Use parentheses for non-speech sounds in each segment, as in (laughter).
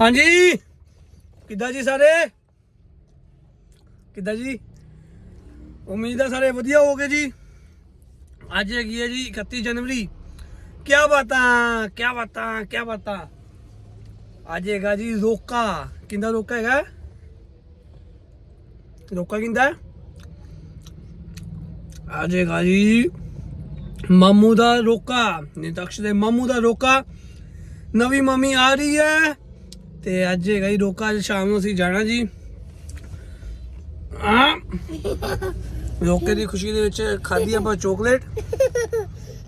ਹਾਂਜੀ। ਕਿੱਦਾਂ ਜੀ ਸਾਰੇ? ਕਿੱਦਾਂ ਜੀ? ਉਮੀਦ ਹੈ ਸਾਰੇ ਵਧੀਆ ਹੋਗੇ ਜੀ। ਅੱਜ ਹੈਗੀ ਹੈ ਜੀ 31 ਜਨਵਰੀ। ਕੀ ਬਾਤਾਂ ਕੀ ਬਾਤਾਂ ਕੀ ਬਾਤਾਂ। ਅੱਜ ਹੈਗਾ ਜੀ ਰੋਕਾ। ਕਿੰਦਾ ਰੋਕਾ ਹੈਗਾ? ਰੋਕਾ ਕਿੰਦਾ? ਅੱਜ ਹੈਗਾ ਜੀ ਮਾਮੂ ਦਾ ਰੋਕਾ। ਨਿਤਕਸ਼ ਦੇ ਮਾਮੂ ਦਾ ਰੋਕਾ। ਨਵੀਂ ਮੰਮੀ ਆ ਰਹੀ ਹੈ। ਤੇ ਅੱਜ ਹੈਗਾ ਜੀ ਰੋਕਾ ਅੱਜ ਸ਼ਾਮ ਨੂੰ ਅਸੀਂ ਜਾਣਾ ਜੀ। ਆ। ਰੋਕੇ ਦੀ ਖੁਸ਼ੀ ਦੇ ਵਿੱਚ ਖਾਧੀ ਆਪਾਂ ਚੋਕਲੇਟ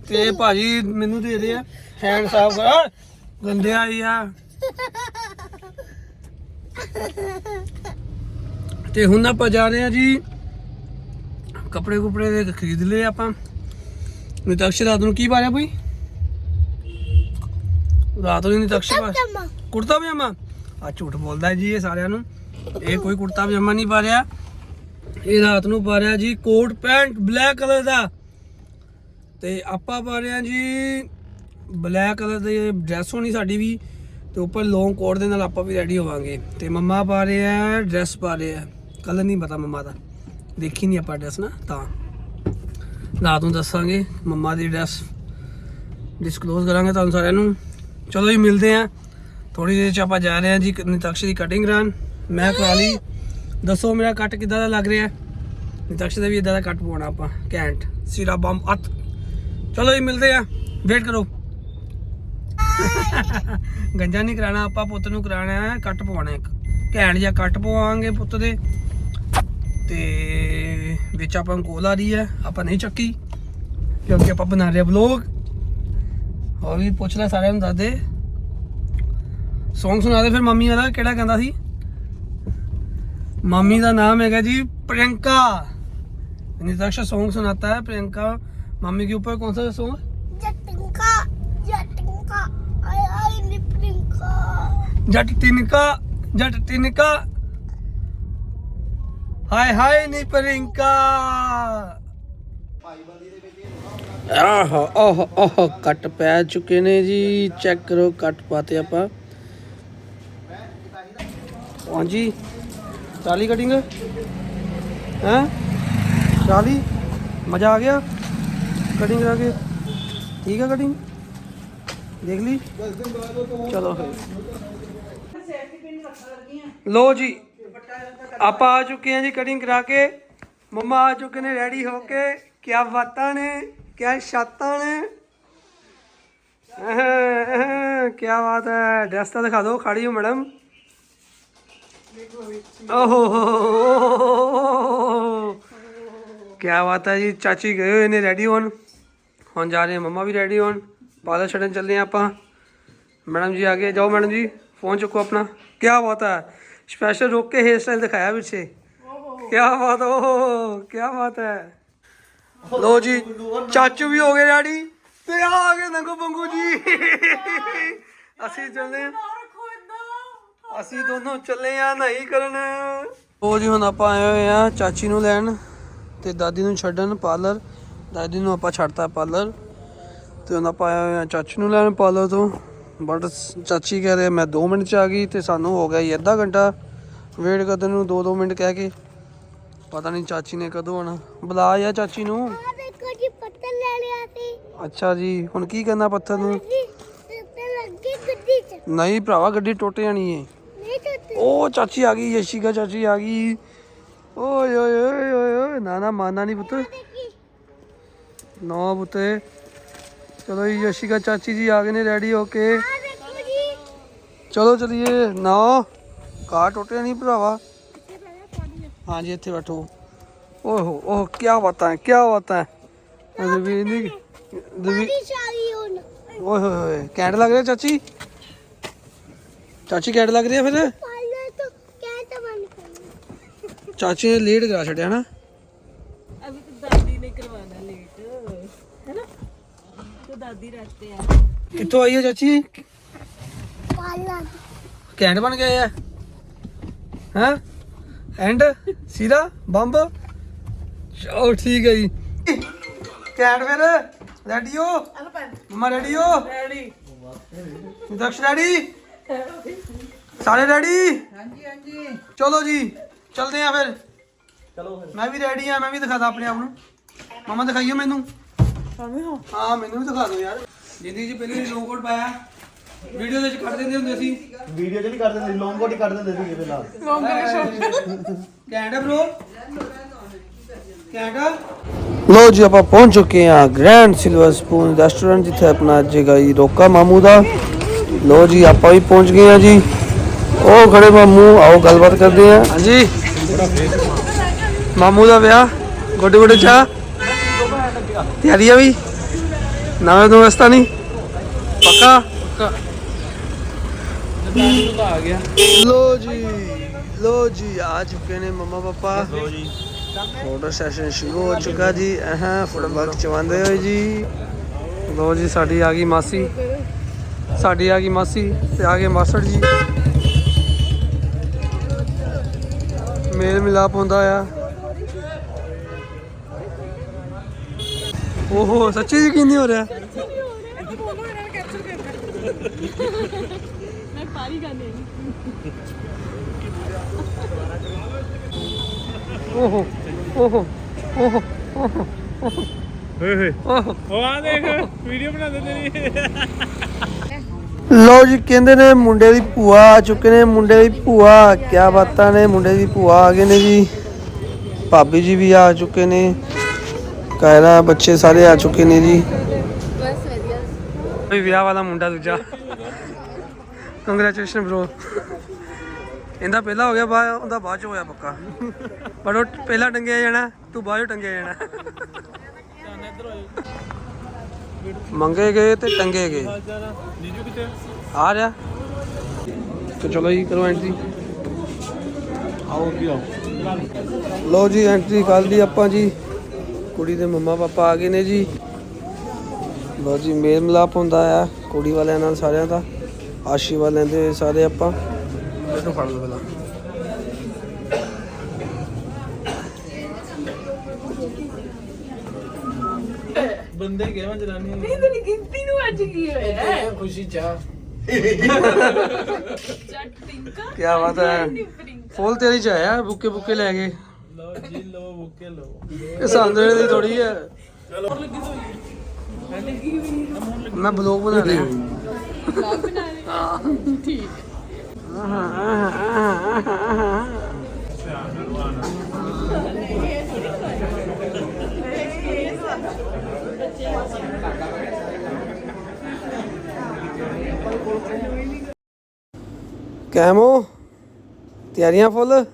ਤੇ ਭਾਜੀ ਮੈਨੂੰ ਦੇ ਰਹੇ ਆ। ਹੈਂਡ ਸਾਫ਼ ਕਰ। ਗੰਦੇ ਆਈ ਆ। ਤੇ ਹੁਣ ਆਪਾਂ ਜਾ ਰਹੇ ਆ ਜੀ। ਕੱਪੜੇ ਕੁਪੜੇ ਦੇ ਖਰੀਦ ਲਏ ਆਪਾਂ। ਨਿਤਕਸ਼ ਰਾਤ ਨੂੰ ਕੀ ਪਾਇਆ ਬਈ? ਰਾਤ ਨੂੰ ਨਿਤਕਸ਼ ਪਾ ਕੁੜਤਾ ਪਜਾਮਾ? ਆ ਝੂਠ ਬੋਲਦਾ ਜੀ ਇਹ ਸਾਰਿਆਂ ਨੂੰ। ਇਹ ਕੋਈ ਕੁੜਤਾ ਪਜਾਮਾ ਨਹੀਂ ਪਾ ਰਿਹਾ। ਇਹ ਰਾਤ ਨੂੰ ਪਾ ਰਿਹਾ ਜੀ ਕੋਟ ਪੈਂਟ ਬਲੈਕ ਕਲਰ ਦਾ। ਤੇ ਆਪਾਂ ਪਾ ਰਹੇ ਹਾਂ ਜੀ ਬਲੈਕ ਕਲਰ ਦੀ ਡਰੈਸ ਹੋਣੀ ਸਾਡੀ ਵੀ। ਤੇ ਉੱਪਰ ਲੌਂਗ ਕੋਟ ਦੇ ਨਾਲ ਆਪਾਂ ਵੀ ਰੈਡੀ ਹੋਵਾਂਗੇ। ਤੇ ਮੰਮਾ ਪਾ ਰਹੇ ਆ ਡਰੈਸ ਪਾ ਰਹੇ ਆ। ਕਲਰ ਨਹੀਂ ਪਤਾ ਮੰਮਾ ਦਾ। ਦੇਖੀ ਨਹੀਂ ਆਪਾਂ ਡਰੈਸ ਨਾ, ਤਾਂ। ਰਾਤ ਨੂੰ ਦੱਸਾਂਗੇ ਮੰਮਾ ਦੀ ਡਰੈਸ ਡਿਸਕਲੋਜ਼ ਕਰਾਂਗੇ ਤੁਹਾਨੂੰ ਸਾਰਿਆਂ ਨੂੰ। ਚਲੋ ਜੀ, ਮਿਲਦੇ ਆ ਥੋੜੀ ਦੇਰ ਚ ਆਪਾਂ ਜਾ ਰਹੇ ਹਾਂ ਜੀ ਨਿਤਕਸ਼ ਦੀ ਕਟਿੰਗ ਕਰਾਉਣ। ਮੈਂ ਕਰਾ ਲਈ। ਦੱਸੋ ਮੇਰਾ ਕੱਟ ਕਿੱਦਾਂ ਦਾ ਲੱਗ ਰਿਹਾ? ਨਿਤਕਸ਼ ਦਾ ਵੀ ਇਦਾਂ ਦਾ ਕੱਟ ਪਾਉਣਾ ਆਪਾਂ ਕੈਂਟ ਸਿਰਾ ਬੰਬ, ਅੱਤ। ਚਲੋ ਜੀ, ਮਿਲਦੇ ਆ ਵੇਟ ਕਰੋ। (laughs) ਗੰਜਾ ਨਹੀਂ ਕਰਾਣਾ ਆਪਾਂ ਪੁੱਤ ਨੂੰ ਕਰਾਣਾ ਹੈ ਕੱਟ ਪਵਾਉਣਾ ਇੱਕ। ਘੈਂਟ ਜਿਹਾ ਕੱਟ ਪਵਾਵਾਂਗੇ ਪੁੱਤ ਦੇ। ਤੇ ਵਿੱਚ ਆਪਾਂ ਨੂੰ ਕੋਲ ਆ ਰਹੀ ਹੈ, ਆਪਾਂ ਨਹੀਂ ਚੱਕੀ। ਕਿਉਂਕਿ ਆਪਾਂ ਬਣਾ ਰਹੇ ਵਲੌਗ ਹੋਰ ਵੀ ਪੁੱਛ ਲੈ ਸਾਰਿਆਂ ਨੂੰ ਦੱਸ ਦੇ। Song ਸੁਣਾ ਦੇ ਫਿਰ ਮੰਮੀ ਵਾਲਾ ਕਿਹੜਾ ਕਹਿੰਦਾ ਸੀ मम्मी का नाम है जी प्रियंका निताक्षा सॉन्ग सुनाता है प्रियंका मम्मी के ऊपर कौन सा सॉन्ग जटिंका जटिंका आई आई निपरिंका जट तिनका जट तिनका हाय हाय नी प्रियंका ਆਹ ਆਹ ਆਹ ਕੱਟ ਪੈ ਚੁੱਕੇ ਨੇ ਜੀ ਚੈੱਕ ਕਰੋ ਕੱਟ ਪਾਤੇ ਆਪਾਂ ਹਾਂਜੀ। ਚਾਲੀ ਕਟਿੰਗ ਹੈ? ਚਾਲੀ? ਮਜ਼ਾ ਆ ਗਿਆ ਕਟਿੰਗ ਕਰਾ ਕੇ? ਠੀਕ ਹੈ ਕਟਿੰਗ ਦੇਖ ਲਈ? ਚਲੋ ਫਿਰ। ਲੋ ਜੀ, ਆਪਾਂ ਆ ਚੁੱਕੇ ਹਾਂ ਜੀ ਕਟਿੰਗ ਕਰਾ ਕੇ। ਮੰਮਾ ਆ ਚੁੱਕੇ ਨੇ ਰੈਡੀ ਹੋ ਕੇ। ਕਿਆ ਬਾਤਾਂ ਨੇ, ਕਿਆ ਸ਼ਾਤਾਂ ਨੇ। ਕੀ ਬਾਤ ਹੈ। ਡਰੈਸ ਤਾਂ ਦਿਖਾ ਦਿਓ ਖੜੀ ਹੋ ਮੈਡਮ ਓਹ। ਕੀ ਬਾਤ ਹੈ ਜੀ, ਚਾਚੀ ਗਏ ਹੋਏ ਨੇ ਰੈਡੀ ਹੋਣ। ਹੁਣ ਜਾ ਰਹੇ ਹਾਂ ਮੰਮਾ ਵੀ ਰੈਡੀ ਹੋਣ। ਪਾਰਲਰ ਛੱਡਣ ਚੱਲੇ ਆਪਾਂ। ਮੈਡਮ ਜੀ ਆਗੇ ਜਾਓ ਮੈਡਮ ਜੀ ਫੋਨ ਚੁੱਕੋ ਆਪਣਾ। ਕੀ ਬਾਤ ਹੈ ਸਪੈਸ਼ਲ ਰੋਕ ਕੇ ਹੇਅਰ ਸਟਾਈਲ ਦਿਖਾਇਆ ਪਿੱਛੇ। ਕੀ ਬਾਤ ਓ ਕੀ ਬਾਤ ਹੈ। ਲੋ ਜੀ, ਚਾਚੂ ਵੀ ਹੋ ਗਏ ਰੈਡੀ ਤੇ ਆ ਗਏ ਨੰਗੋ ਬੰਗੂ ਜੀ। ਅਸੀਂ ਚੱਲਦੇ ਹਾਂ। ਅਸੀਂ ਦੋਨੋਂ ਚੱਲੇ ਆ ਨਹੀਂ ਕਰਨ। ਉਹ ਜੀ ਹੁਣ ਆਪਾਂ ਆਏ ਹੋਏ ਆ ਚਾਚੀ ਨੂੰ ਲੈਣ ਤੇ ਦਾਦੀ ਨੂੰ ਛੱਡਣ ਪਾਰਲਰ। ਦਾਦੀ ਨੂੰ ਆਪਾਂ ਛੱਡਤਾ ਪਾਰਲਰ ਤੇ ਹੁਣ ਆਪਾਂ ਆਏ ਹੋਏ ਆ ਚਾਚੀ ਨੂੰ ਲੈਣ ਪਾਰਲਰ ਤੋਂ। ਬਟ ਚਾਚੀ ਕਹਿ ਰਹੇ ਮੈਂ 2 ਮਿੰਟ ਚ ਆ ਗਈ ਤੇ ਸਾਨੂੰ ਹੋ ਗਿਆ ਅੱਧਾ ਘੰਟਾ। ਵੇਟ ਕਰਦੇ ਨੂੰ 2-2 ਮਿੰਟ ਕਹਿ ਕੇ। ਪਤਾ ਨਹੀਂ ਚਾਚੀ ਨੇ ਕਦੋਂ ਆਉਣਾ। ਬੁਲਾ ਯਾ ਚਾਚੀ ਨੂੰ। ਆ ਦੇਖੋ ਜੀ ਪੱਤਰ ਲੈ ਲਿਆ ਸੀ। ਅੱਛਾ ਜੀ ਹੁਣ ਕੀ ਕਰਨਾ ਪੱਥਰ ਨੂੰ? ਨਹੀਂ ਭਰਾਵਾ ਗੱਡੀ ਟੁੱਟ ਜਾਣੀ ਏ। ਨਹੀਂ ਟੁੱਟ ਉਹ ਚਾਚੀ ਆ ਗਈ ਯਸ਼ਿਕਾ ਚਾਚੀ ਆ ਗਈ ਓਏ ਓਏ ਓਏ ਓਏ ਓਏ ਨਾ ਨਾ ਮਾਨਾ ਨਹੀਂ ਪੁੱਤ ਦੇਖੀ ਨਾ ਪੁੱਤੇ ਚਲੋ ਜੀ ਯਸ਼ਿਕਾ ਚਾਚੀ ਜੀ ਆ ਗਏ ਨੇ ਰੈਡੀ ਹੋ ਕੇ ਆ ਦੇਖੋ ਜੀ ਚਲੋ ਚਲੀਏ ਨਾ ਕਾਰ ਟੁੱਟਿਆ ਨਹੀਂ ਭਰਾਵਾ ਹਾਂਜੀ ਇੱਥੇ ਬੈਠੋ ਓਹੋ ਓਹ ਕੀ ਬਾਤਾਂ ਹੈ ਕੀ ਬਾਤਾਂ ਹੈ ਰਵੀ ਨਹੀਂ ਰਵੀ ਬੜੀ ਸਾਰੀ ਹੁਣ ਓਏ ਹੋਏ ਹੋਏ ਕੈਂਟ ਲੱਗ ਰਿਹਾ ਚਾਚੀ ਚਾਚੀ ਕੈਂਟ ਲੱਗ ਰਹੀ ਹੈ ਫਿਰ ਪਾਰਲਰ ਤੋਂ ਕਹਿ ਤਾਂ ਬੰਦ ਕਰਨਾ ਚਾਚੇ ਨੇ ਲੇਟ ਕਰਾ ਛੱਡਿਆ ਨਾ। ਅਭੀ ਤਾਂ ਦਾਦੀ ਨੇ ਕਰਵਾਣਾ ਲੇਟ ਹੈਨਾ? ਤੋ ਦਾਦੀ ਰਹਤੇ ਆ। ਕਿੱਥੋਂ ਆਈ ਹੈ ਚਾਚੀ? ਕੈਂਡ ਬਣ ਗਏ ਆ। ਹਾਂ? ਐਂਡ? ਸਿਰਾ? ਬੰਬ? ਚਲੋ ਠੀਕ ਹੈ ਜੀ। ਕੈਂਡ ਫਿਰ ਰੈਡੀ ਹੋ? ਮਮਾ ਰੈਡੀ ਹੋ? ਰੈਡੀ ਦਕਸ਼ ਰੈਡੀ ਸਾਰੇ ਰੈਡੀ ਹਾਂਜੀ ਹਾਂਜੀ। ਚਲੋ ਜੀ। ਚਲਦੇ ਆ ਫਿਰ। ਚਲੋ ਫਿਰ। ਮੈਂ ਵੀ ਰੈਡੀ ਆ ਮੈਂ ਵੀ ਦਿਖਾਦਾ ਆਪਣੇ ਆਪ ਨੂੰ। ਮਮਾ ਦਿਖਾਈਓ ਮੈਨੂੰ। ਹਾਂ। ਮੈਨੂੰ ਵੀ ਦਿਖਾ ਦਿਓ ਯਾਰ। ਜਿੰਦਗੀ 'ਚ ਪਹਿਲੇ ਲੌਂਗ ਕੋਟ ਪਾਇਆ ਵੀਡੀਓ ਦੇ ਵਿੱਚ ਕੱਢ ਦਿੰਦੇ ਹੁੰਦੇ ਸੀ। ਵੀਡੀਓ ਚ ਨਹੀਂ ਕਰ ਦਿੰਦੇ ਲੌਂਗ ਕੋਟ ਹੀ ਕਰ ਦਿੰਦੇ ਸੀ ਇਹਦੇ ਨਾਲ ਕੈਂਡਾ ਬ్రో ਕੈਂਡਾ ਲੋ ਜੀ ਆਪਾਂ ਪਹੁੰਚ ਚੁੱਕੇ ਹਾਂ ਗ੍ਰੈਂਡ ਸਿਲਵਰ ਸਪੂਨ ਰੈਸਟੋਰੈਂਟ ਜਿੱਥੇ ਆਪਣਾ ਅੱਜ ਹੈਗਾ ਜੀ ਰੋਕਾ ਮਾਮੂ ਦਾ। ਲੋ ਜੀ ਆਪਾਂ ਵੀ ਪਹੁੰਚ ਗਏ ਹਾਂ ਜੀ। ਉਹ ਖੜੇ ਮਾਮੂ ਆਓ ਗੱਲਬਾਤ ਕਰਦੇ ਹਾਂ। ਹਾਂਜੀ। ਮਾਮੂ ਦਾ ਵਿਆਹ ਗੋਡੇ ਗੋਡੇ ਚਾ ਤਿਆਰੀ ਆ ਵੀ? ਨਵੇਂ ਤੋਂ ਰਸਤਾ ਨਹੀਂ? ਪੱਕਾ? ਪੱਕਾ। ਆ ਗਿਆ ਲੋ ਜੀ ਲੋ ਜੀ ਆ ਚੁੱਕੇ ਨੇ ਮਮਾ ਪਾਪਾ। ਲੋ ਜੀ। ਫੋਟੋ ਸੈਸ਼ਨ ਸ਼ੁਰੂ ਹੋ ਚੁੱਕਾ ਜੀ। ਅਹਾਂ ਫੁੱਟਬਾਲ ਚਵਾਉਂਦੇ ਹੋਏ ਜੀ। ਲੋ ਜੀ ਸਾਡੀ ਆ ਗਈ ਮਾਸੀ। ਸਾਡੀ ਆ ਗਈ ਮਾਸੀ ਤੇ ਆ ਗਏ ਮਾਸੜ ਜੀ। ਮੇਲ ਮਿਲਾਪ ਹੁੰਦਾ ਆ। ਓਹੋ ਸੱਚੀ ਯਕੀਨ ਨਹੀਂ ਹੋ ਰਿਹਾ। ਮੈਂ ਪਾਰੀ ਗਾਣੇ ਓਹੋ ਓਹੋ ਓਹੋ। ਹੋਏ ਹੋਏ ਓਹੋ। ਆ ਦੇਖ ਵੀਡੀਓ ਬਣਾ ਦੇ ਤੇਰੀ ਲੋ ਜੀ, ਕਹਿੰਦੇ ਨੇ ਮੁੰਡੇ ਦੀ ਭੂਆ ਆ ਚੁੱਕੇ ਨੇ, ਮੁੰਡੇ ਦੀ ਭੂਆ ਕੀ ਬਾਤਾਂ ਨੇ, ਮੁੰਡੇ ਦੀ ਭੂਆ ਆ ਗਏ ਨੇ ਜੀ। ਭਾਬੀ ਜੀ ਵੀ ਆ ਚੁੱਕੇ ਨੇ, ਕਾਇਰਾ ਬੱਚੇ ਸਾਰੇ ਆ ਚੁੱਕੇ ਨੇ ਜੀ। ਬਸ ਵਧੀਆ ਵੀ ਵਿਆਹ ਵਾਲਾ ਮੁੰਡਾ ਦੂਜਾ। ਕੰਗ੍ਰੈਚੁਲੇਸ਼ਨ ਬ్రో ਇਹਦਾ ਪਹਿਲਾਂ ਹੋ ਗਿਆ ਬਾ ਉਹਦਾ ਬਾਅਦ ਚ ਹੋਇਆ ਪੱਕਾ। ਪਰ ਉਹ ਪਹਿਲਾਂ ਟੰਗਿਆ ਜਾਣਾ, ਤੂੰ ਬਾਅਦ ਚ ਟੰਗਿਆ ਜਾਣਾ। ਮੰਗੇ ਗਏ ਤੇ ਟੰਗੇ ਗਏ। ਆ ਰਿਹਾ। ਤੇ ਚਲੋ ਜੀ ਕਰੋ ਐਂਟਰੀ। ਆਓ ਕੀ ਆਓ। ਲੋ ਜੀ ਐਂਟਰੀ ਕਰ ਲਈ ਆਪਾਂ ਜੀ। ਕੁੜੀ ਦੇ ਮੰਮਾ ਪਾਪਾ ਆ ਗਏ ਨੇ ਜੀ। ਲੋ ਜੀ ਮੇਲ ਮਿਲਾਪ ਹੁੰਦਾ ਆ ਕੁੜੀ ਵਾਲਿਆਂ ਨਾਲ ਸਾਰਿਆਂ ਦਾ। ਆਸ਼ੀਰਵਾਦ ਲੈਂਦੇ ਹੋਏ ਸਾਰੇ ਆਪਾਂ। ਇਹਨੂੰ ਫੜ ਲਓ ਪਹਿਲਾਂ। ਬੰਦੇ ਗਏ ਮੈਂ ਜਨਾਨੀ ਤੇਰੀ ਗਿਣਤੀ ਨੂੰ ਅੱਜ ਕੀ ਹੋਇਆ? ਖੁਸ਼ੀ ਚਾਹ ਜੱਟ ਟਿੰਕਾ? ਕੀ ਬਾਤ ਹੈ। ਫੁੱਲ ਤੇਰੀ ਚ ਆਇਆ ਬੁੱਕੇ ਬੁੱਕੇ ਲੈ ਗਏ ਲਓ ਜੀ ਲਓ ਬੁੱਕੇ ਲਓ। ਇਹ ਸਾਂਦਰੇ ਦੀ ਥੋੜੀ ਹੈ। ਮੈਂ ਬਲੌਗ ਬਣਾ ਰਿਹਾ। ਬਣਾ ਰਹੇ। ਠੀਕ ਕੈਮੋ ਤਿਆਰੀਆਂ ਫੁੱਲ?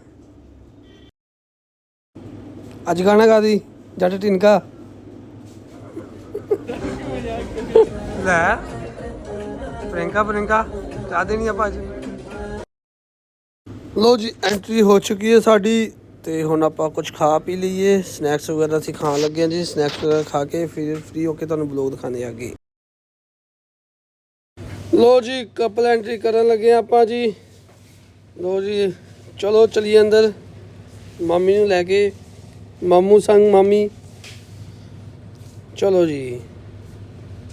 ਅੱਜ ਗਾਣਾ ਗਾ ਦੀ ਜੱਟ ਟਿਨਕਾ ਲੈ ਪ੍ਰਿੰਕਾ ਪ੍ਰਿੰਕਾ ਚਾਹ ਦੇਣੀ ਆਪਾਂ ਅੱਜ। ਲੋ ਜੀ ਐਂਟਰੀ ਹੋ ਚੁੱਕੀ ਹੈ ਸਾਡੀ ਤੇ ਹੁਣ ਆਪਾਂ ਕੁਝ ਖਾ ਪੀ ਲਈਏ। ਸਨੈਕਸ ਵਗੈਰਾ ਅਸੀਂ ਖਾਣ ਲੱਗੇ ਹਾਂ ਜੀ। ਸਨੈਕਸ ਵਗੈਰਾ ਖਾ ਕੇ ਫਿਰ ਫ੍ਰੀ ਹੋ ਕੇ ਤੁਹਾਨੂੰ ਬਲੌਗ ਦਿਖਾਣੇ ਆ ਅੱਗੇ ਲੋ ਜੀ ਕਪਲ ਐਂਟਰੀ ਕਰਨ ਲੱਗੇ ਹਾਂ ਆਪਾਂ ਜੀ। ਲੋ ਜੀ, ਚਲੋ ਚਲੀਏ ਅੰਦਰ। ਮਾਮੀ ਨੂੰ ਲੈ ਕੇ। ਮਾਮੂ ਸੰਗ ਮਾਮੀ। ਚਲੋ ਜੀ,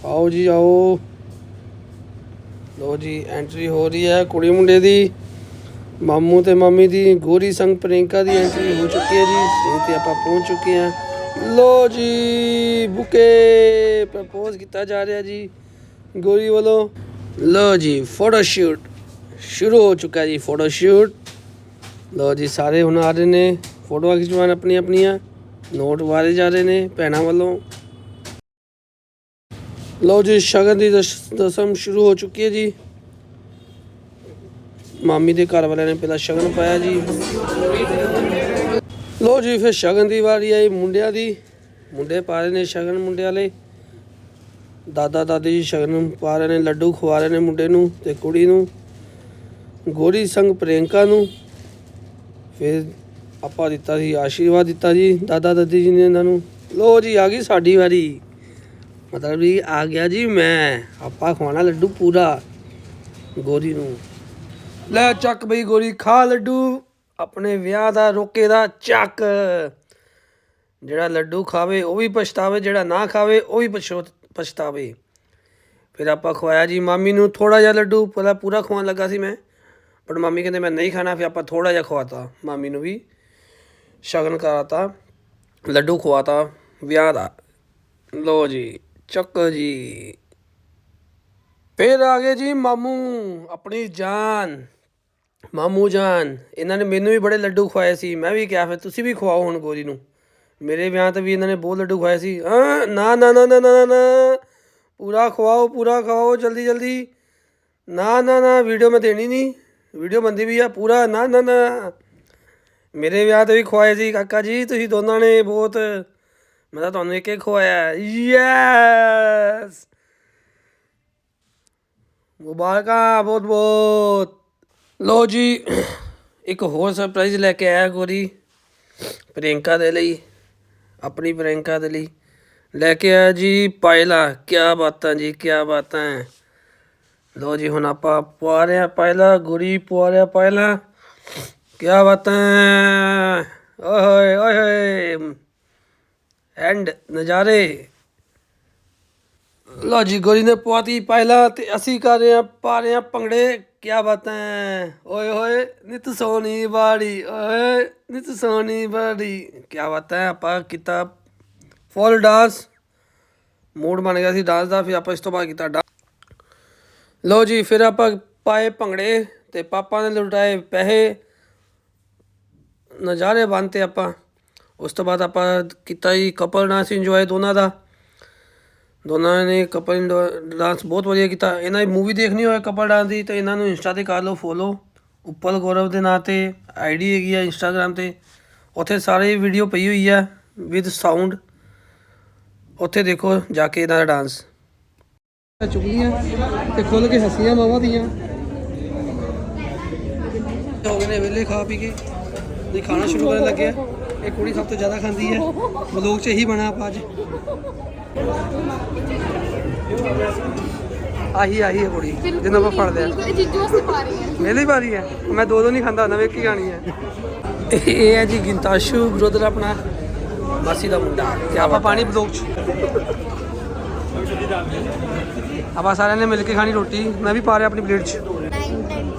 ਆਓ ਜੀ, ਆਓ। ਲੋ ਜੀ ਐਂਟਰੀ ਹੋ ਰਹੀ ਹੈ ਕੁੜੀ ਮੁੰਡੇ ਦੀ। ਮਾਮੂ ਤੇ ਮਾਮੀ ਦੀ ਗੋਰੀ ਸੰਗ ਪ੍ਰਿੰਕਾ ਦੀ ਐਂਟਰੀ ਹੋ ਚੁੱਕੀ ਹੈ ਜੀ ਤੇ ਆਪਾਂ ਪਹੁੰਚ ਚੁੱਕੇ ਹਾਂ। ਲੋ ਜੀ, ਬੁਕੇ ਪ੍ਰਪੋਜ਼ ਕੀਤਾ ਜਾ ਰਿਹਾ ਜੀ ਗੋਰੀ ਵੱਲੋਂ। ਲੋ ਜੀ ਫੋਟੋ ਸ਼ੂਟ ਸ਼ੁਰੂ ਹੋ ਚੁੱਕਾ ਜੀ ਫੋਟੋ ਸ਼ੂਟ ਲੋ ਜੀ, ਸਾਰੇ ਹੁਣ ਆ ਰਹੇ ਨੇ। ਫੋਟੋਆਂ ਖਿਚਵਾਉਣ ਆਪਣੀਆਂ ਆਪਣੀਆਂ। ਨੋਟ ਵਾਰੇ ਜਾ ਰਹੇ ਨੇ ਭੈਣਾਂ ਵੱਲੋਂ। ਲੋ ਜੀ, ਸ਼ਗਨ ਦੀ ਰਸ- ਰਸਮ ਸ਼ੁਰੂ ਹੋ ਚੁੱਕੀ ਹੈ ਜੀ। ਮਾਮੀ ਦੇ ਘਰ ਵਾਲਿਆਂ ਨੇ ਪਹਿਲਾਂ ਸ਼ਗਨ ਪਾਇਆ ਜੀ। ਲੋ ਜੀ, ਫਿਰ ਸ਼ਗਨ ਦੀ ਵਾਰੀ ਆਈ ਮੁੰਡਿਆਂ ਦੀ। ਮੁੰਡੇ ਪਾ ਰਹੇ ਨੇ ਸ਼ਗਨ ਮੁੰਡੇ ਵਾਲੇ ਦਾਦਾ ਦਾਦੀ ਜੀ ਸ਼ਗਨ ਪਾ ਰਹੇ ਨੇ, ਲੱਡੂ ਖਵਾ ਰਹੇ ਨੇ ਮੁੰਡੇ ਨੂੰ ਤੇ ਕੁੜੀ ਨੂੰ। ਗੋਰੀ ਸੰਗ ਪ੍ਰਿਯੰਕਾ ਨੂੰ। ਫਿਰ ਆਪਾਂ ਦਿੱਤਾ ਸੀ, ਆਸ਼ੀਰਵਾਦ ਦਿੱਤਾ ਜੀ ਦਾਦਾ ਦਾਦੀ ਜੀ ਨੇ ਇਹਨਾਂ ਨੂੰ। ਲੋ ਜੀ, ਆ ਗਈ ਸਾਡੀ ਵਾਰੀ। ਮਤਲਬ ਵੀ ਆ ਗਿਆ ਜੀ ਮੈਂ। ਆਪਾਂ ਖਵਾਣਾ ਲੱਡੂ ਪੂਰਾ ਗੋਰੀ ਨੂੰ। ਲੈ ਚੱਕ ਬਈ ਗੋਰੀ, ਖਾ ਲੱਡੂ। ਆਪਣੇ ਵਿਆਹ ਦਾ ਰੋਕੇ ਦਾ ਚੱਕ। ਜਿਹੜਾ ਲੱਡੂ ਖਾਵੇ, ਉਹ ਵੀ ਪਛਤਾਵੇ, ਜਿਹੜਾ ਨਾ ਖਾਵੇ, ਉਹ ਵੀ ਪਛੋ- ਪਛਤਾਵੇ। ਫਿਰ ਆਪਾਂ ਖਵਾਇਆ ਜੀ ਮਾਮੀ ਨੂੰ ਥੋੜਾ ਜਿਹਾ ਲੱਡੂ, ਪਹਿਲਾਂ ਪੂਰਾ ਖਵਾਉਣ ਲੱਗਾ ਸੀ ਮੈਂ। ਪਰ ਮਾਮੀ ਕਹਿੰਦੇ ਮੈਂ ਨਹੀਂ ਖਾਣਾ, ਫਿਰ ਆਪਾਂ ਥੋੜਾ ਜਿਹਾ ਖਵਾਤਾ, ਮਾਮੀ ਨੂੰ ਵੀ। ਸ਼ਗਨ ਕਰਾਤਾ, ਲੱਡੂ ਖਵਾਤਾ, ਵਿਆਹ ਦਾ। ਲੋ ਜੀ, ਚੱਕ ਜੀ। ਫਿਰ ਆ ਗਏ ਜੀ ਮਾਮੂ, ਆਪਣੀ ਜਾਨ। ਮਾਮੂ ਜਾਨ ਇਹਨਾਂ ਨੇ ਮੈਨੂੰ ਵੀ ਬੜੇ ਲੱਡੂ ਖਵਾਏ ਸੀ। ਮੈਂ ਵੀ ਕਿਹਾ, ਫਿਰ ਤੁਸੀਂ ਵੀ ਖਵਾਓ ਹੁਣ ਗੋਰੀ ਨੂੰ। ਮੇਰੇ ਵਿਆਹ ਤੇ ਵੀ ਇਹਨਾਂ ਨੇ ਬਹੁਤ ਲੱਡੂ ਖਵਾਏ ਸੀ। ਹਾਂ, ਨਾ ਨਾ ਨਾ ਨਾ ਨਾ ਨਾ ਪੂਰਾ ਖਵਾਓ ਪੂਰਾ ਖਵਾਓ, ਜਲਦੀ ਜਲਦੀ। ਨਾ ਨਾ ਨਾ, ਵੀਡੀਓ ਮੈਂ ਦੇਣੀ ਨਹੀਂ। ਵੀਡੀਓ ਬੰਦੀ ਵੀ ਆ, ਪੂਰਾ, ਨਾ ਨਾ ਨਾ। ਮੇਰੇ ਵਿਆਹ ਤੇ ਵੀ ਖਵਾਏ ਸੀ ਕਾਕਾ ਜੀ, ਤੁਸੀਂ ਦੋਨਾਂ ਨੇ ਬਹੁਤ ਮੈਂ ਤਾਂ ਤੁਹਾਨੂੰ ਇੱਕ ਇੱਕ ਖਵਾਇਆ। ਯੈਸ ਮੁਬਾਰਕਾਂ, ਬਹੁਤ ਬਹੁਤ। ਲੋ ਜੀ, ਇੱਕ ਹੋਰ ਸਰਪ੍ਰਾਈਜ਼ ਲੈ ਕੇ ਆਇਆ ਗੋਰੀ। ਪ੍ਰਿਯੰਕਾ ਦੇ ਲਈ, ਆਪਣੀ ਪ੍ਰਿਯੰਕਾ ਦੇ ਲਈ। ਲੈ ਕੇ ਆਇਆ ਜੀ ਪਾਇਲਾ ਕੀ ਬਾਤਾਂ ਜੀ ਕੀ ਬਾਤਾਂ। ਲੋ ਜੀ, ਹੁਣ ਆਪਾਂ ਪਵਾ ਰਹੇ ਹਾਂ ਪਾਇਲਾ, ਗੋਰੀ ਪਵਾ ਰਿਹਾ ਪਾਇਲਾ। ਕੀ ਬਾਤਾਂ। ਓਏ ਓਏ ਓਏ ਐਂਡ ਨਜ਼ਾਰੇ। ਲੋ ਜੀ, ਗੋਰੀ ਨੇ ਪਵਾਤੀ ਪਹਿਲਾ ਤੇ ਅਸੀਂ ਕਰ ਰਹੇ ਹਾਂ, ਪਾ ਰਹੇ ਹਾਂ ਭੰਗੜੇ। ਕੀ ਬਾਤਾਂ ਓਏ ਹੋਏ, ਨਿਤ ਸੋਨੀ ਬਾੜੀ ਓਏ, ਨਿਤ ਸੋਨੀ ਬਾੜੀ ਕੀ ਹੈ ਆਪਾਂ ਕੀਤਾ ਫੁੱਲ ਡਾਂਸ ਮੂਡ ਬਣ ਗਿਆ ਸੀ ਡਾਂਸ ਦਾ, ਫਿਰ ਆਪਾਂ ਇਸ ਤੋਂ ਬਾਅਦ ਕੀਤਾ ਡਾਂਸ ਲੋ ਜੀ, ਫਿਰ ਆਪਾਂ ਪਾਏ ਭੰਗੜੇ ਤੇ ਪਾਪਾ ਨੇ ਲੁਟਾਏ ਪੈਸੇ। ਨਜ਼ਾਰੇ ਬੰਨਤੇ ਆਪਾਂ। ਉਸ ਤੋਂ ਬਾਅਦ ਆਪਾਂ ਕੀਤਾ ਜੀ ਕਪਲ ਡਾਂਸ ਇੰਜੋਏ ਦੋਨਾਂ ਦਾ। ਦੋਨਾਂ ਨੇ ਕਪਲ ਡਾਂਸ ਬਹੁਤ ਵਧੀਆ ਕੀਤਾ। ਇਹਨਾਂ ਦੀ ਮੂਵੀ ਦੇਖਣੀ ਹੋਵੇ ਕਪਲ ਡਾਂਸ ਦੀ ਤਾਂ ਇਹਨਾਂ ਨੂੰ ਇੰਸਟਾ ਤੇ ਕਰ ਲਓ ਫੋਲੋ ਉੱਪਲ ਗੌਰਵ ਦੇ ਨਾਂ ਤੇ ਆਈਡੀ ਹੈਗੀ ਆ ਇੰਸਟਾਗ੍ਰam ਤੇ। ਉੱਥੇ ਸਾਰੇ ਵੀਡੀਓ ਪਈ ਹੋਈ ਆ ਵਿਦ ਸਾਊਂਡ ਉੱਥੇ ਦੇਖੋ ਜਾ ਕੇ ਇਹਨਾਂ ਦਾ ਡਾਂਸ ਚੁਗਲੀਆਂ ਤੇ ਖੁੱਲ ਕੇ ਹੱਸੀਆਂ ਮਾਵਾਂ ਦੀਆਂ। ਹੋ ਗਏ ਨੇ ਵੇਲੇ ਖਾ ਪੀ ਕੇ। ਨਹੀਂ ਖਾਣਾ ਸ਼ੁਰੂ ਕਰਨ ਲੱਗੇ ਆ। ਇਹ ਕੁੜੀ ਸਭ ਤੋਂ ਜ਼ਿਆਦਾ ਖਾਂਦੀ ਹੈ ਬਲੌਗ 'ਚ ਇਹੀ ਬਣਾ ਆਪਾਂ ਅੱਜ। ਆਹੀ ਆਹੀ ਹੈ ਕੁੜੀ ਜਿਹਨੂੰ ਆਪਾਂ ਫੜਦੇ ਆ। ਜੀਜੂ ਵਾਸਤੇ ਪਾ ਰਹੀ ਹੈ। ਮੇਰੀ ਵਾਰੀ ਹੈ? ਮੈਂ ਦੋ ਦੋ ਨਹੀਂ ਖਾਂਦਾ ਹੁੰਦਾ ਵੇਖ ਕੀ ਖਾਣੀ ਹੈ? ਇਹ ਹੈ ਜੀ ਗਿੰਤਾਸ਼ੂ ਬ੍ਰਦਰ ਆਪਣਾ ਮਾਸੀ ਦਾ ਮੁੰਡਾ। ਤੇ ਆਪਾਂ ਪਾਣੀ ਬਲੌਗ 'ਚ ਆਪਾਂ ਸਾਰਿਆਂ ਨੇ ਮਿਲ ਕੇ ਖਾਣੀ ਰੋਟੀ। ਮੈਂ ਵੀ ਪਾ ਰਿਹਾ ਆਪਣੀ ਪਲੇਟ 'ਚ। ਟਾਈਮ ਟਾਈਮ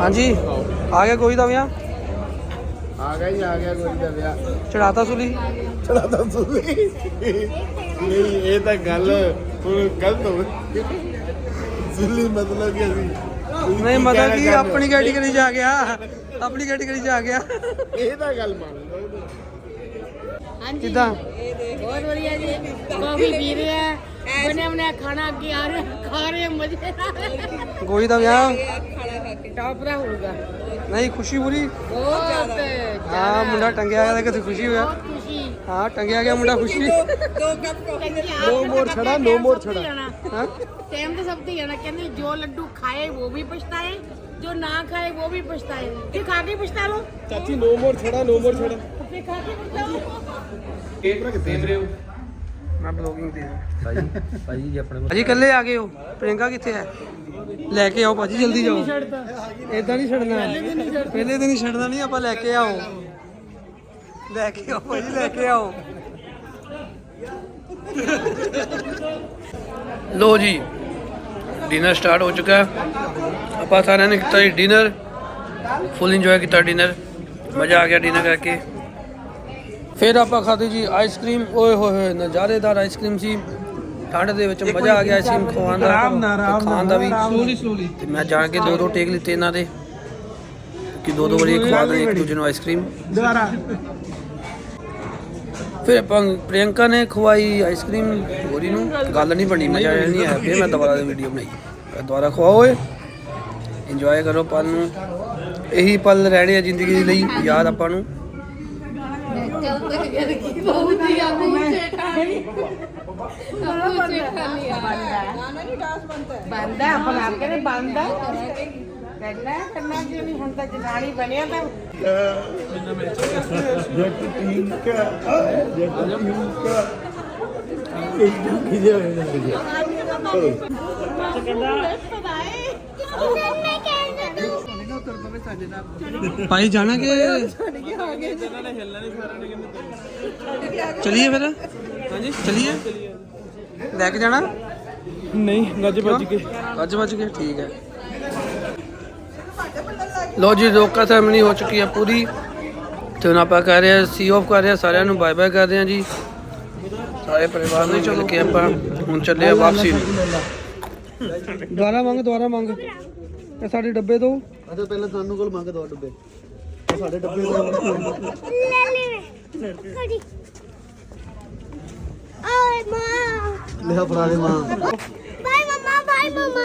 ਹਾਂਜੀ। ਆ ਗਿਆ ਕੋਈ ਦਾ ਵਿਆਹ? ਆ ਗਿਆ ਹੀ ਆ ਗਿਆ ਗੋਰੀ ਦਾ ਵਿਆਹ। ਚੜਾਤਾ ਸੁਲੀ? ਚੜਾ ਤਾਂ ਸੁਣੀ ਨਹੀਂ ਇਹ ਤਾਂ ਗੱਲ ਹੁਣ ਗਲਤ ਹੋ ਗਈ। ਸੁਣੀ ਮਤਲਬ ਕਿ ਅਸੀਂ ਨਹੀਂ ਮਤਲਬ ਕਿ? ਆਪਣੀ ਕੈਟੇਗਰੀ 'ਚ ਆ ਗਿਆ। ਆਪਣੀ ਕੈਟੇਗਰੀ 'ਚ ਆ ਗਿਆ। ਇਹ ਤਾਂ ਗੱਲ ਮੰਨ ਲਓ ਹਾਂਜੀ ਕਿਦਾਂ? ਬਹੁਤ ਵਧੀਆ ਜੀ। ਕਾਫੀ ਪੀ ਰਹੇ ਆ। ਬਣੇ ਬਣਿਆ ਖਾਣਾ ਅੱਗੇ ਆ ਰਿਹਾ। ਖਾ ਰਹੇ ਮਜ਼ੇ ਨਾਲ। ਗੋਈ ਦਾ ਵਿਆਹ? ਟੌਪ ਦਾ ਹੋਊਗਾ। ਨਹੀਂ ਖੁਸ਼ੀ ਪੂਰੀ? ਬਹੁਤ ਹਾਂ ਮੁੰਡਾ ਟੰਗਿਆ ਗਿਆ ਤਾਂ ਕਿਤੇ ਖੁਸ਼ੀ ਹੋਇਆ। ਹਾਂ ਟੰਗਿਆ ਗਿਆ ਮੁੰਡਾ ਖੁਸ਼ੀ। ਨੋ ਮੋਰ ਛੜਾ, no more ਛੜਾ। ਹਾਂ ਟਾਈਮ ਤਾਂ ਸਭ ਦੀ ਜਾਣਾ। ਕਹਿੰਦੇ ਜੋ ਲੱਡੂ ਖਾਏ ਉਹ ਵੀ ਪਛਤਾਏ। ਜੋ ਨਾ ਖਾਏ ਉਹ ਵੀ ਪਛਤਾਏ। ਫਿਰ ਖਾ ਕੇ ਪਛਤਾ ਲਓ। ਚਾਚੀ ਨੋ ਮੋਰ ਛੜਾ ਨੋ ਮੋਰ ਛੜਾ। ਫਿਰ ਖਾ ਕੇ ਪਛਤਾਓ ਕੇਕ ਰੱਖ ਦੇਖ ਰਹੇ ਹੋ। ਮੈਂ ਬਲੌਗਿੰਗ ਤੇ ਭਾਜੀ ਭਾਜੀ ਜੀ ਆਪਣੇ ਭਾਜੀ ਇਕੱਲੇ ਆ ਗਏ ਹੋ। ਪ੍ਰਿਯੰਕਾ ਕਿੱਥੇ ਹੈ? ਲੈ ਕੇ ਆਓ ਭਾਜੀ ਜਲਦੀ ਜਾਓ। ਇਦਾਂ ਨਹੀਂ ਛੱਡਣਾ। ਪਹਿਲੇ ਦਿਨ ਹੀ ਛੱਡਣਾ ਨਹੀਂ ਆਪਾਂ ਲੈ ਕੇ ਆਓ। ਲੈ ਕੇ ਆਓ ਭਾਜੀ ਲੈ ਕੇ ਆਓ। ਲੋ ਜੀ ਡਿਨਰ ਸਟਾਰਟ ਹੋ ਚੁੱਕਾ ਹੈ। ਆਪਾਂ ਸਾਰਿਆਂ ਨੇ ਕੀਤਾ ਜੀ ਡਿਨਰ ਫੁੱਲ ਇੰਜੋਏ ਕੀਤਾ ਡਿਨਰ ਮਜ਼ਾ ਆ ਗਿਆ ਡਿਨਰ ਕਰਕੇ। ਫਿਰ ਆਪਾਂ ਖਾਧੀ ਜੀ ਆਈਸਕ੍ਰੀਮ ਓਏ ਹੋਏ ਹੋਏ ਨਜ਼ਾਰੇਦਾਰ ਆਈਸਕ੍ਰੀਮ ਸੀ। ਠੰਡ ਦੇ ਵਿੱਚ ਮਜ਼ਾ ਆ ਗਿਆ ਆਈਸਕ੍ਰੀਮ ਖਵਾਉਣ ਦਾ। ਤੇ ਖਾਣ ਦਾ ਵੀ। ਸਲੋਲੀ ਸਲੋਲੀ ਤੇ ਮੈਂ ਜਾਣ ਕੇ ਦੋ ਦੋ ਟੇਕ ਲਿੱਤੇ ਇਹਨਾਂ ਦੇ। ਕਿ ਦੋ ਦੋ ਵਾਰੀ ਖਵਾ ਦੇ ਇੱਕ ਦੂਜੇ ਨੂੰ ਆਈਸਕ੍ਰੀਮ ਦੁਬਾਰਾ। ਫਿਰ ਆਪਾਂ ਪ੍ਰਿਯੰਕਾ ਨੇ ਖਵਾਈ ਆਈਸਕ੍ਰੀਮ ਗੋਰੀ ਨੂੰ। ਗੱਲ ਨਹੀਂ ਬਣੀ ਮਜ਼ਾ ਆਇਆ ਨਹੀਂ ਆਇਆ ਫਿਰ ਮੈਂ ਦੁਬਾਰਾ ਵੀਡੀਓ ਬਣਾਈ। ਦੁਬਾਰਾ ਖਵਾਓ ਓਏ। ਇੰਜੋਏ ਕਰੋ ਪਲ ਨੂੰ। ਇਹੀ ਪਲ ਰਹਿਣੇ ਆ ਜ਼ਿੰਦਗੀ ਦੇ ਲਈ ਯਾਦ ਆਪਾਂ ਨੂੰ। ਬੰਦਾ ਆਪਣਾ ਆਪ ਕਹਿੰਦੇ ਬੰਦਾ ਕਰਨਾ ਕਰਨਾ ਕਿਉਂ ਨਹੀਂ ਹੁਣ ਤਾਂ ਜਨਾਨੀ ਬਣਿਆ ਤਾਂ। ਜੱਟ ਟੀਮ ਕਾ ਜੱਟ ਟੀਮ ਕਾ ਇੱਕ ਦੁਖੀ ਜਿਹਾ ਹੋਇਆ ਭਾਈ ਜਾਣਾ ਕਿ ਚਲਿਏ ਫਿਰ? ਹਾਂਜੀ ਚਲਿਏ? ਲੈ ਕੇ ਜਾਣਾ? ਨਹੀਂ ਗੱਜ ਵੱਜ ਕੇ ਅੱਜ ਵੱਜ ਕੇ ਠੀਕ ਹੈ। ਲੋ ਜੀ ਰੋਕਾ ਸੈਰਮਨੀ ਹੋ ਚੁੱਕੀ ਹੈ ਪੂਰੀ। ਤੇ ਹੁਣ ਆਪਾਂ ਕਰ ਰਹੇ ਹਾਂ ਸੀ ਆਫ ਕਰ ਰਹੇ ਹਾਂ ਸਾਰਿਆਂ ਨੂੰ ਬਾਏ ਬਾਏ ਕਰ ਰਹੇ ਹਾਂ ਜੀ। ਸਾਰੇ ਪਰਿਵਾਰ ਨੂੰ ਮਿਲ ਕੇ ਆਪਾਂ ਹੁਣ ਚੱਲੇ ਆ ਵਾਪਸੀ ਨੂੰ। ਦੁਆਰਾ ਮੰਗ ਦੁਆਰਾ ਮੰਗ। ਇਹ ਸਾਡੇ ਡੱਬੇ ਤੋਂ। ਅੱਛਾ ਪਹਿਲਾਂ ਸਾਨੂੰ ਕੋਲ ਮੰਗ ਦੋ ਡੱਬੇ। ਸਾਡੇ ਡੱਬੇ ਤੋਂ। ਓਏ ਮਾਂ ਲਿਆ ਫੜਾ ਦੇ ਮਾਂ। ਬਾਈ ਮਮਾ ਬਾਈ ਮਮਾ।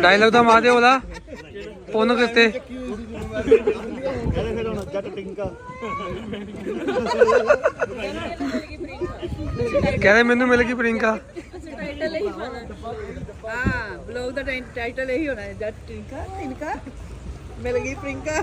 ਡਾਇਲੌਗ ਤਾਂ ਮਾਰ ਦੇ ਉਹਦਾ। ਪੁੰਨ ਕਿਤੇ ਕਹਿੰਦੇ ਫਿਰ ਹੁਣ ਜੱਟ ਟਿੰਕਾ ਕਹਿੰਦੇ ਮੈਨੂੰ ਮਿਲ ਗਈ ਪ੍ਰਿੰਕਾ। ਹਾਂ ਬਲੌਗ ਦਾ ਟਾਈਟਲ ਇਹੀ ਹੋਣਾ ਹੈ, ਜੱਟ ਟਿੰਕਾ ਟਿੰਕਾ ਮਿਲ ਗਈ ਪ੍ਰਿੰਕਾ।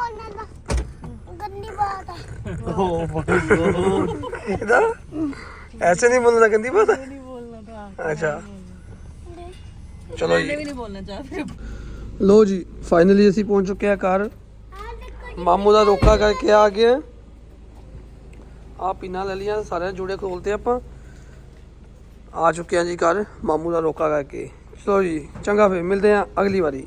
ਬੋਲਣਾ ਦਾ। ਗੰਦੀ ਬਾਤ ਹੈ। ਇਹਦਾ? ਐਸੇ ਨਹੀਂ ਬੋਲਣਾ ਗੰਦੀ ਬਾਤ ਹੈ? ਅੱਛਾ। ਚਲੋ ਜੀ। ਵੀ ਨਹੀਂ ਬੋਲਣਾ ਲੋ ਜੀ ਫਾਈਨਲੀ ਅਸੀਂ ਪਹੁੰਚ ਚੁੱਕੇ ਹਾਂ ਘਰ। ਮਾਮੂ ਦਾ ਰੋਕਾ ਕਰਕੇ ਆ ਗਏ। ਆਹ ਪੀਣਾ ਲੈ ਲੀਆਂ ਸਾਰਿਆਂ ਜੁੜੇ ਖੋਲਤੇ ਆਪਾਂ। ਆ ਚੁੱਕੇ ਹਾਂ ਜੀ ਘਰ ਮਾਮੂ ਦਾ ਰੋਕਾ ਕਰਕੇ। ਚਲੋ ਜੀ ਚੰਗਾ ਫਿਰ ਮਿਲਦੇ ਹਾਂ ਅਗਲੀ ਵਾਰੀ।